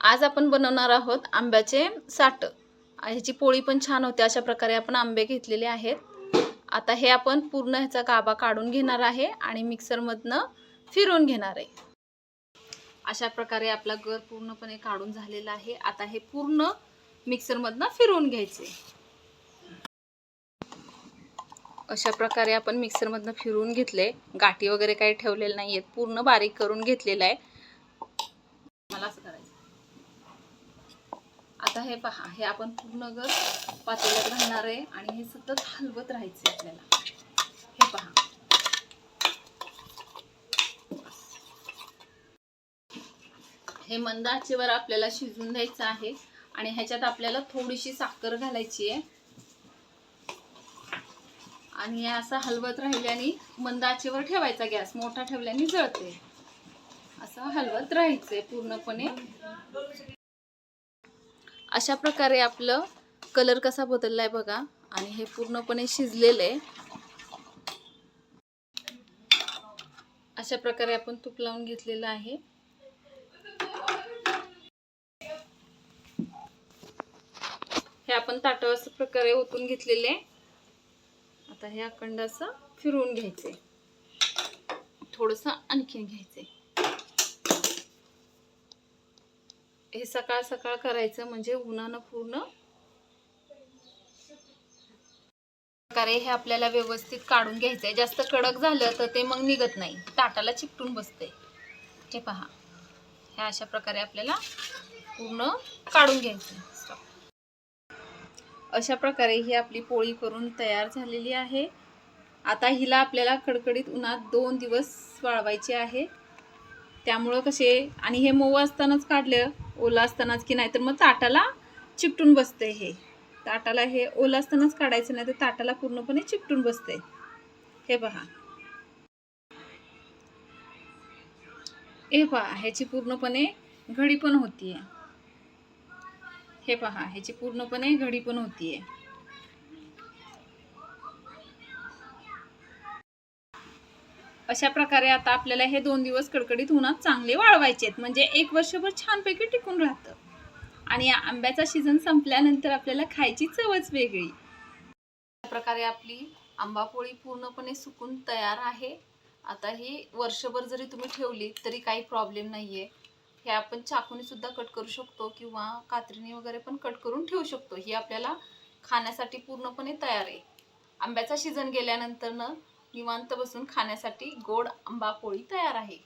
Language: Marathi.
आज आपण बनवणार आहोत आंब्याचे साठ. ह्याची पोळी पण छान होते अशा प्रकारे आपण आंबे घेतलेले आहेत. आता हे आपण पूर्ण ह्याचा गाभा काढून घेणार आहे आणि मिक्सरमधनं फिरून घेणार आहे. अशा प्रकारे आपला गर पूर्णपणे काढून झालेला आहे. आता हे पूर्ण मिक्सरमधनं फिरवून घ्यायचे. अशा प्रकारे आपण मिक्सरमधनं फिरवून घेतले. गाठी वगैरे काही ठेवलेले नाही आहेत पूर्ण बारीक करून घेतलेलं आहे. मला असं करायचं आता हे पहा हे आपण पूर्ण गर पातेल्यात घालणार आहे आणि हे सतत हलवत राहायचे आपल्याला. हे पहा. हे मंद आचेवर आपल्याला शिजून द्यायचं आहे आणि ह्याच्यात आपल्याला थोडीशी साखर घालायची आहे. आणि असं हलवत राहिल्याने मंद आचेवर ठेवायचा गॅस मोठा ठेवल्याने जळते. असं हलवत राहायचंय पूर्णपणे. अशा प्रकारे आपलं कलर कसा बदलला आहे बघा. आणि हे पूर्णपणे शिजलेलं. आहे अशा प्रकारे आपण तूप लावून घेतलेलं आहे. हे आपण ताटव असं प्रकारे ओतून घेतलेले. आहे आता हे अखंड असं फिरवून घ्यायचे. थोडस आणखीन घ्यायचे. हे सकाळ सकाळ करायचं म्हणजे उन्हानं पूर्ण. प्रकारे हे आपल्याला व्यवस्थित काढून घ्यायचंय. जास्त कडक झालं तर ते मग निघत नाही. ताटाला चिकटून बसते हे पहा. हे अशा प्रकारे आपल्याला पूर्ण काढून घ्यायचं अशा प्रकारे ही आपली पोळी करून तयार झालेली आहे. आता हिला आपल्याला कडकडीत उन्हात दोन दिवस वाळवायचे आहे. त्यामुळं कसे आणि हे मऊ असतानाच काढलं ओला असतानाच की नाही तर मग ताटाला चिपटून बसते हे. ताटाला हे ओलं असतानाच काढायचं नाही तर ताटाला पूर्णपणे चिपटून बसते. हे पहा हे पहा ह्याची पूर्णपणे घडी पण होतीये. हे पहा ह्याची पूर्णपणे घडी पण होतीये. अशा प्रकारे आता आपल्याला हे दोन दिवस कडकडीत उन्हात चांगले वाळवायचे आहेत म्हणजे एक वर्षभर छानपैकी टिकून राहतं. आणि या आंब्याचा सीझन संपल्यानंतर आपल्याला खायची चवच वेगळी. अशा प्रकारे आपली आंबापोळी पूर्णपणे सुकून तयार आहे. आता ही वर्षभर जरी तुम्ही ठेवली तरी काही प्रॉब्लेम नाही आहे हे आपण चाकूने सुद्धा कट करू शकतो किंवा कात्रीने वगैरे पण कट करून ठेवू शकतो. ही आपल्याला खाण्यासाठी पूर्णपणे तयार आहे. आंब्याचा सीझन गेल्यानंतर निवांत बसून खाण्यासाठी गोड आंबा पोळी तयार आहे.